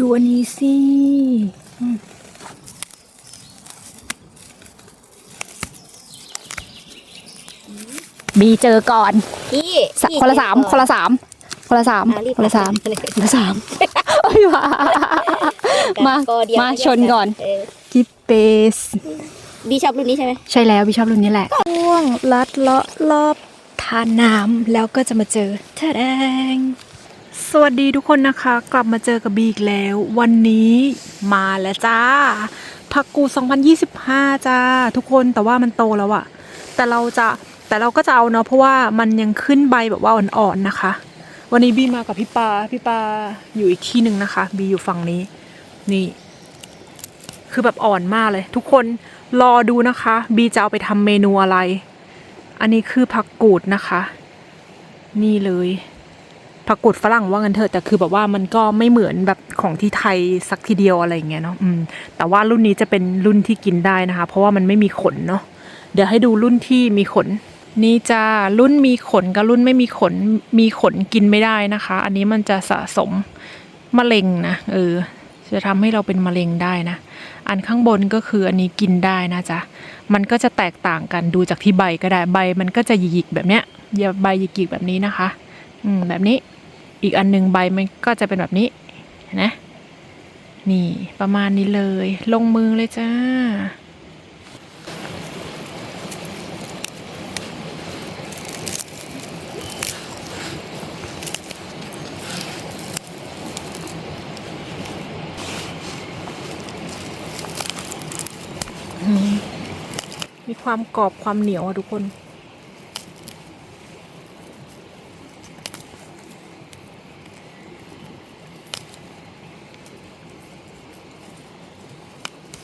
ดูอันนี้สิอืมบีเจอก่อนพี่สะคนละสามคนละสามคนละสามอะรีบคนละสามเลยคนละสามเอ้ยมามาก็เดียวมาชนก่อนเออกิปเปสบีชอบรุ่นนี้ใช่ไหมใช่แล้วพี่ชอบรุ่นนี้แหละช่วงลัดเลาะรอบทานน้ำแล้วก็จะมาเจอทะแดง สวัสดีทุกคนนะคะ กลับมาเจอกับบีอีกแล้ว วันนี้มาแล้วจ้าผักกู 2025 จ้า ทุกคนแต่ว่ามันโตแล้วอะแต่เราจะแต่เราก็จะเอาเนาะเพราะว่ามันยังขึ้นใบแบบว่าอ่อนๆนะคะ วันนี้บีมากับพี่ปาพี่ปาอยู่อีกที่หนึ่งนะคะ บีอยู่ฝั่งนี้ นี่ คือแบบอ่อนมากเลย ทุกคนรอดูนะคะ บีจะเอาไปทำเมนูอะไร อันนี้คือผักกูดนะคะ นี่เลย ผักกูดฝรั่งว่างันเถอะแต่คือแบบว่ามันก็ไม่เหมือนแบบของที่ไทยสักทีเดียวอะไรอย่างเงี้ยเนาะแต่ว่ารุ่นนี้จะเป็นรุ่นที่กินได้นะคะ เพราะว่ามันไม่มีขนเนาะเดี๋ยวให้ดูรุ่นที่มีขน นี่จ้ารุ่นมีขนกับรุ่นไม่มีขนมีขนกินไม่ได้นะคะ อันนี้มันจะสะสมมะเร็งนะเออจะทำให้เราเป็นมะเร็งได้นะ อันข้างบนก็คืออันนี้กินได้นะจ๊ะ มันก็จะแตกต่างกันดูจากที่ใบก็ได้ใบมันก็จะหยิกๆแบบเนี้ยอย่าใบหยิกๆแบบนี้นะคะ อืมแบบนี้ อีกอันหนึงใบมันก็จะเป็นแบบนี้นะ นี่ประมาณนี้เลย ลงมือเลยจ้ามีความกรอบความเหนียวอะทุกคน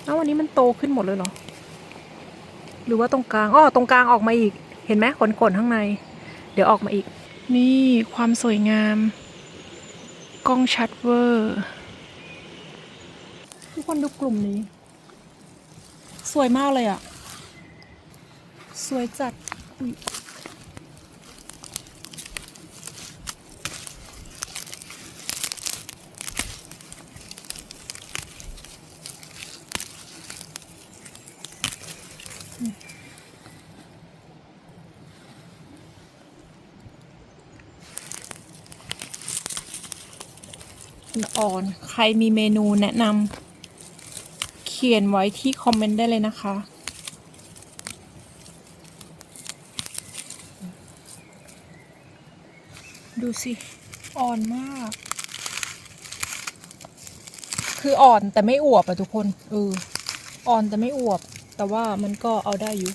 แล้ววันนี้มันโตขึ้นหมดเลยเหรอ หรือว่าตรงกลางอ้อตรงกลางออกมาอีก เห็นไหมขนๆข้างใน เดี๋ยวออกมาอีก นี่ความสวยงาม กล้องชัดเวอร์ ทุกคนดูกลุ่มนี้ สวยมากเลยอะ สวยจัด อ่อนๆใครมีเมนูแนะนำเขียนไว้ที่คอมเมนต์ได้เลยนะคะ ดูสิ อ่อนมาก คืออ่อนแต่ไม่อวบอะทุกคนเอออ่อนแต่ไม่อวบ แต่ว่ามันก็เอาได้อยู่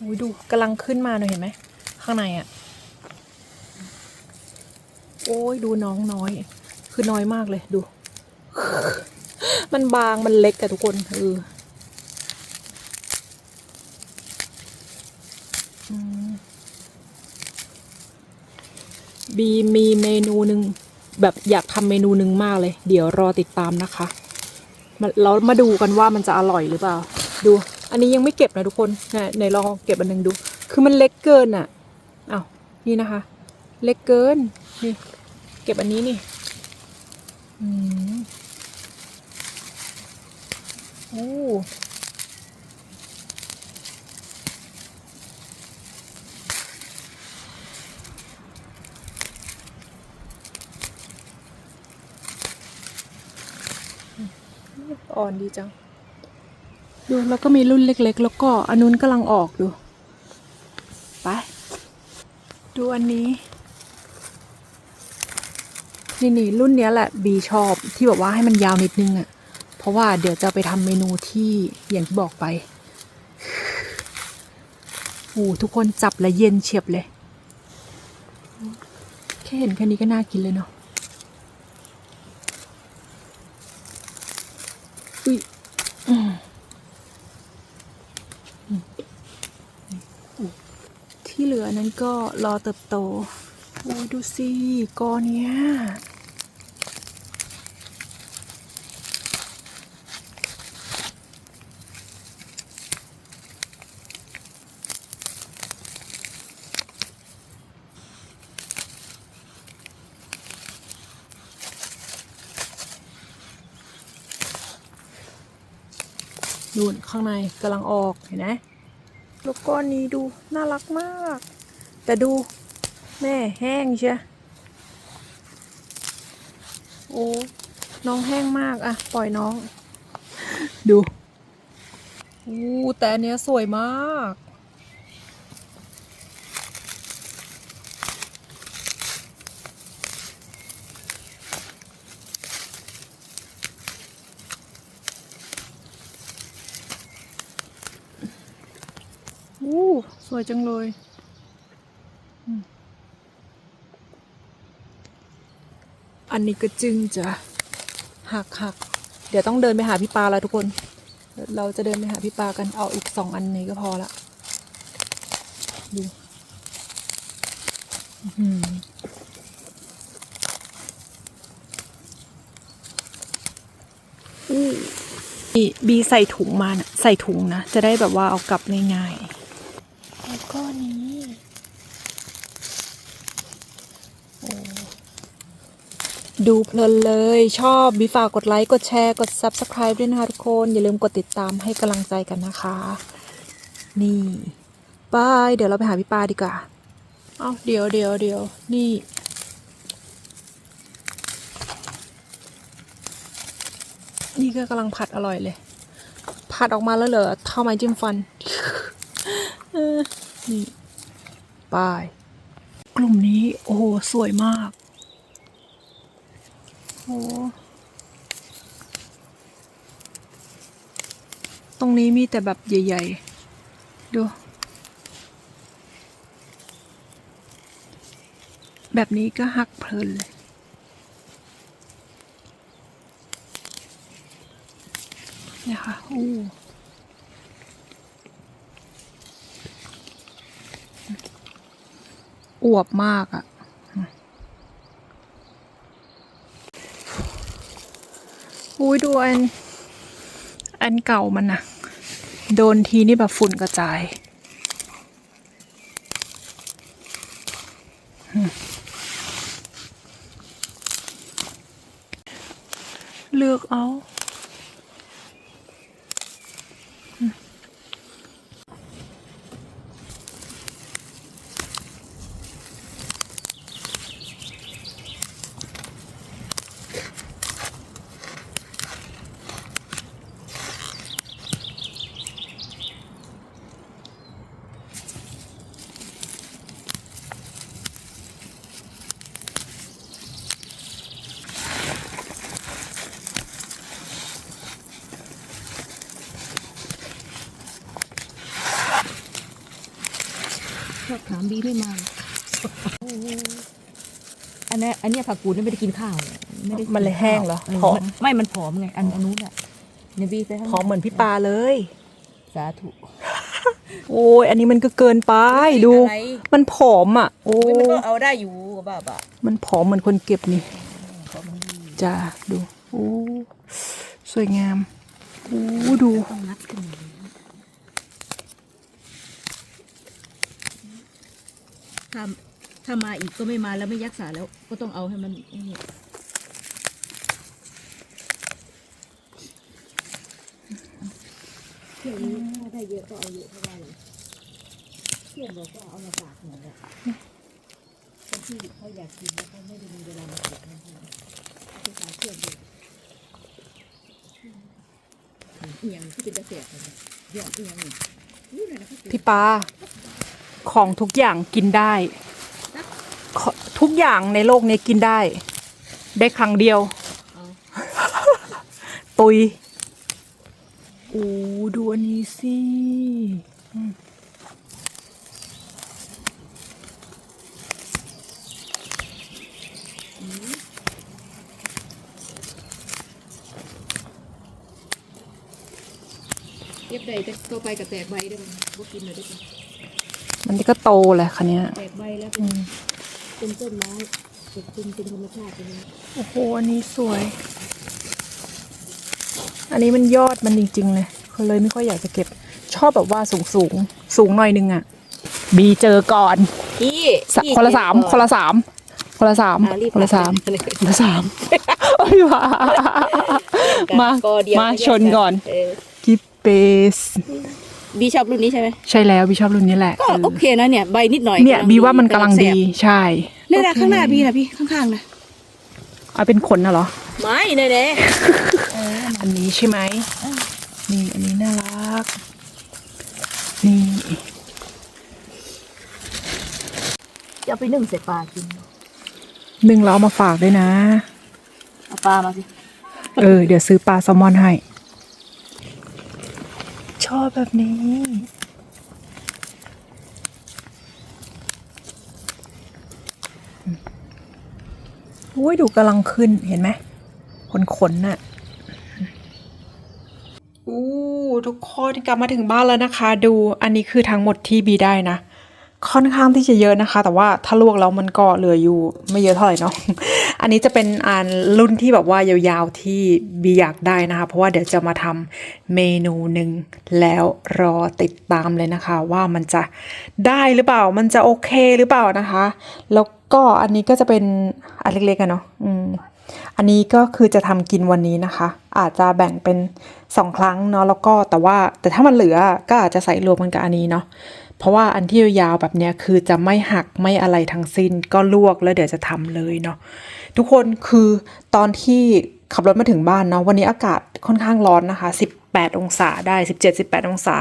อุ้ยดูกำลังขึ้นมาหน่อยเห็นไหม ข้างในอะ อ้ยดูน้องน้อย คือน้อยมากเลยดู มันบางมันเล็กอะทุกคนเออบีมีเมนูหนึ่งแบบอยากทำเมนูหนึ่งมากเลย เดี๋ยวรอติดตามนะคะมาเรามาดูกันว่ามันจะอร่อยหรือเปล่า ดู อันนี้ยังไม่เก็บนะทุกคนไหนไหนลองเก็บอันหนึ่งดู คือมันเล็กเกินอะอ้าวนี่นะคะ เล็กเกินนี่ เก็บอันนี้นี่อืมโอ้อ่อนดีจัง ดูแล้วก็มีรุ่นเล็กๆ แล้วก็อันนู้นกำลังออกดู ไป ดูอันนี้ นี่นี่รุ่นเนี้ยแหละบีชอบที่แบบว่าให้มันยาวนิดนึงอะ่ะ เพราะว่าเดี๋ยวจะไปทำเมนูที่อย่างที่บอกไปโอ้ทุกคนจับแล้วเย็นเฉียบเลย แค่เห็นแค่นี้ก็น่ากินเลยเนาะอุ้ยที่เหลือนั้นก็รอเติบโต โอ้ยดูสิกอเนี้ย ดูนข้างในกำลังออกเห็นไหมแล้วก้อนนี้ดูน่ารักมาก แต่ดูแม่แห้งเชียโอ้น้องแห้งมากอะปล่อยน้อง ดูอู้แต่อันเนี้ยสวยมาก อู้ส วยจังเลยอันนี้ก็จึงจะหักหักเดี๋ยวต้องเดินไปหาพี่ปลาแล้วทุกคน เราจะเดินไปหาพี่ปลากันเอาอีกสองอันนี้ก็พอละดูอื้อหือนี่บีใส่ถุงมานะใส่ถุงนะ จะได้แบบว่าเอากลับง่ายๆ แล้วก็นี้ ดูเพลินเลยชอบบีฝากกดไลค์ กดแชร์ กด Subscribe ด้วยนะคะทุกคน อย่าลืมกดติดตามให้กำลังใจกันนะคะ นี่บายเดี๋ยวเราไปหาพี่ปาดีกว่า เอาเดี๋ยวเดี๋ยวเดี๋ยวนี่นี่ก็กำลังผัดอร่อยเลย ผัดออกมาแล้วเหรอเท่าไม้จิ้มฟัน นี่ปาย กลุ่มนี้โอ้โห สวยมากโอ้ตรงนี้มีแต่แบบใหญ่ ๆ ดู แบบนี้ก็หักเพลินเลยเนี่ยค่ะอู้ อวบมากอะ่ะ อุ้ยดูอัน อันเก่ามันนะโดนทีนี่แบบฝุ่นกระจาย เลือกเอา ชอบถามบีไม่มาอันนี้อันเนี้ยผักกูดนี่ไม่ได้กินข้าวเลยไม่ได้กิมันเลยแห้งเหรอข้าวผอมนไม่มันผอมไงอันอันนู้นอะเนี่ยบีไปข้างหอมเหมือนพี่ปาเลย สาธุโอ้ยอันนี้มันก็เกินไปดูอะไรมันผอมอะ โอ้อุ๊ยมันก็เอาได้อยู่กับบ้าบ้ามันผอมเหมือนคนเก็บนี่ผอมมันดีจ้าดูโอ้สวยงามโอ้ดูต้องงัดขึ้นมาเลย ถ้าถ้ามาอีกก็ไม่มาแล้วไม่ยักษาแล้ว ก็ต้องเอาให้มันไอ้นี่เที่ยวนี้ถ้าได้เยอะก็เอาเยอะเพราะว่าอะไรเที่ยวบอกว่าเอามาฝากหน่อยอะคนที่เขาอยากกินแล้วเขาไม่ได้มีเวลามาเก็บนะพี่ไปขายเที่ยวดูเอียงที่เป็นกระแสกันเนี่ยเอียงเอียงนี่นี่เลยนะเขาพี่ปา ของทุกอย่างกินได้ขอทุกอย่างในโลกนี้กินได้ ได้ครั้งเดียวเอาตุยโอ้ดูอันนี้สิอืมเก็บได้แต่ตัวไปกับแตกใบได้ไหมบ่กินเลยได้ไหม มันก็โตแหละคันเนี้ยแตกใบแล้วเป็นเป็นต้นไม้เก็บเป็นเป็นธรรมชาติไปเลยโอ้โห อันนี้สวย อันนี้มันยอดมันจริง ๆ เลยเขาเลยไม่ค่อยอยากจะเก็บ ชอบแบบว่าสูงสูงๆสูงหน่อยนึงอะ บีเจอก่อนพี่สะคนละสามคนละสามคนละสามคนละสามคนละสามโอ้ยมามา มาชนก่อนเออกิ๊บ base บีชอบรุ่นนี้ใช่ไหมใช่แล้วบีชอบรุ่นนี้แหละก็โอเคนะเนี่ยใบนิดหน่อยเนี่ยำงบีว่ามันกำลังแสดีบใช่เนี่ยนะข้างหน้าบีนะพี่ข้างๆนะเอาเป็นขนน่ะเหรอ ไม่เน่เน่อันนี้ใช่ไหมนี่อันนี้น่ารัก นี่จะเอาไปนึ่งใส่ปลากินหนึ่งเราเอามาฝากด้วยนะ เอาปลามาสิ เออ เดี๋ยวซื้อปลาแซลมอนให้ช อบแบบนี้ โอ้ยดูกำลังขึ้นเห็นไหมขนขนๆน่ะอู้ทุกคนกลับมาถึงบ้านแล้วนะคะ ดูอันนี้คือทั้งหมดที่บีได้นะ ค่อนข้างที่จะเยอะนะคะ แต่ว่าถ้าลวกแล้วมันก็เหลืออยู่ไม่เยอะเท่าไหร่เนาะอันนี้จะเป็นอันรุ่นที่แบบว่ายาวๆที่บีอยากได้นะคะ เพราะว่าเดี๋ยวจะมาทำเมนูหนึ่งแล้วรอติดตามเลยนะคะ ว่ามันจะได้หรือเปล่ามันจะโอเคหรือเปล่านะคะ แล้วก็อันนี้ก็จะเป็นอันเล็กๆกันเนาะอืมอันนี้ก็คือจะทำกินวันนี้นะคะ อาจจะแบ่งเป็นสองครั้งเนาะแล้วก็แต่ว่าแต่ถ้ามันเหลือก็อาจจะใส่รวมกันกับอันนี้เนาะ เพราะว่าอันที่ยาวๆแบบเนี้ยคือจะไม่หักไม่อะไรทั้งสิ้นก็ลวกแล้วเดี๋ยวจะทำเลยเนาะทุกคนคือตอนที่ขับรถมาถึงบ้านเนาะวันนี้อากาศค่อนข้างร้อนนะคะ 18 องศาได้ 17-18 องศา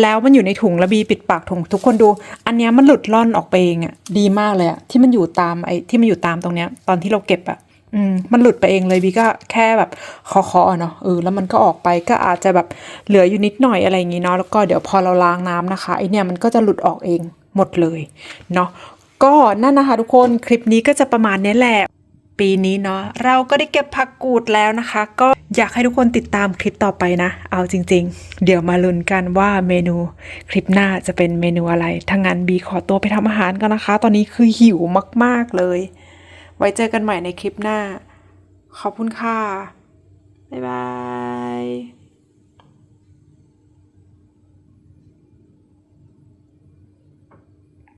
แล้วมันอยู่ในถุงแล้วบีปิดปากถุงทุกคนดู อันเนี้ยมันหลุดล่อนออกไปเองอะดีมากเลยอะที่มันอยู่ตามไอ้ที่มันอยู่ตามตรงเนี้ยตอนที่เราเก็บอะ อืมมันหลุดไปเองเลยบีก็แค่แบบคาะๆอเนาะเออแล้วมันก็ออกไปก็อาจจะแบบเหลืออยู่นิดหน่อยอะไรอย่างงี้เนาะแล้วก็เดี๋ยวพอเราล้างน้ำนะคะไอเนี่ยมันก็จะหลุดออกเองหมดเลยเนาะก็นั่นนะคะทุกคนคลิปนี้ก็จะประมาณนี้แหละปีนี้เนาะเราก็ได้เก็บผักกูดแล้วนะคะ ก็อยากให้ทุกคนติดตามคลิปต่อไปนะ เอาจริง ๆ เดี๋ยวมาลุ้นกันว่าเมนูคลิปหน้าจะเป็นเมนูอะไรถ้างั้นบีขอตัวไปทำอาหารกันนะคะ ตอนนี้คือหิวมากๆเลย ไว้เจอกันใหม่ในคลิปหน้า ขอบคุณค่ะ บ๊ายบาย